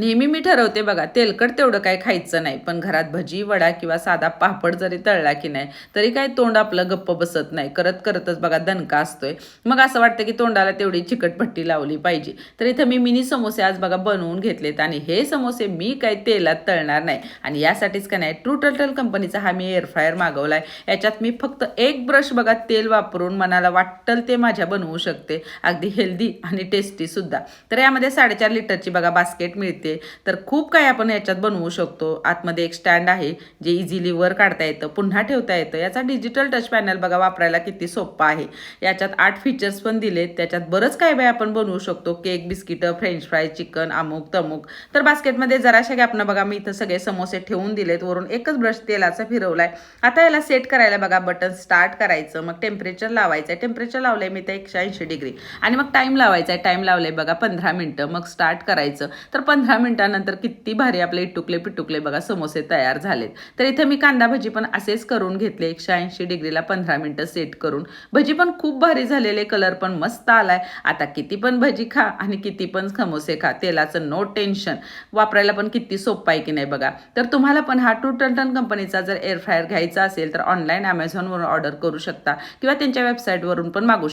नेहमी मी ठरवते बघा तेलकट तेवढं काय खायचं नाही पण घरात भजी वडा किंवा साधा पापड जरी तळला की नाही तरी काय तोंड आपलं गप्प बसत नाही. करत करतच बघा दणका असतोय. मग असं वाटतं की तोंडाला तेवढी चिकटपट्टी लावली पाहिजे. तर इथं मी मिनी समोसे आज बघा बनवून घेतलेत आणि हे समोसे मी काय तेलात तळणार नाही. आणि यासाठीच का नाही ट्रू टर्टल कंपनीचा हा मी एअर मागवला आहे याच्यात मी फक्त एक ब्रश बघा तेल वापरून मनाला वाटल ते माझ्या बनवू शकते. अगदी हेल्दी आणि टेस्टीसुद्धा तर यामध्ये साडेचार लिटरची बघा बास्केट मिळते. तर खूप काही आपण याच्यात बनवू शकतो. आतमध्ये एक स्टँड आहे जे इझिली वर काढता येतं पुन्हा ठेवता येतं. याचा डिजिटल टच पॅनल बघा वापरायला किती सोपा आहे. याच्यात आठ फीचर्स पण दिलेत. त्याच्यात बरंच काय बाय आपण बनवू शकतो. केक बिस्किटं फ्रेंच फ्राय चिकन अमुक तमुक. तर बास्केटमध्ये जराशा गॅपनं बघा मी इथं सगळे समोसे ठेवून दिलेत. वरून एकच ब्रश तेलाचा फिरवलाय. आता याला सेट करायला बघा बटन स्टार्ट करायचं. मग टेम्परेचर लावायचं आहे टेम्परेचर लावलंय मी तर एकशे ऐंशी डिग्री आणि मग टाईम लावायचा आहे टाईम लावलंय बघा पंधरा मिनटं. मग स्टार्ट करायचं. तर पंधरा मिनिटानंतर किती भारी आपले इटुकले पिटुकले बघा समोसे तयार झालेत. तर इथे मी कांदा भजी पण असेच करून घेतले. एकशे ऐंशी डिग्रीला पंधरा मिनटं सेट करून. भजी पण खूप भारी झालेले कलर पण मस्त आलाय. आता किती पण भजी खा आणि किती पण समोसे खा तेलाचं नो टेन्शन वापरायला पण किती सोपं आहे की नाही बघा. तर तुम्हाला पण हा टू टन कंपनीचा जर एअर फ्रायर घ्यायचा असेल तर ऑनलाईन अमेझॉनवरून ऑर्डर करू शकता किंवा त्यांच्या वेबसाईटवरून पण मागू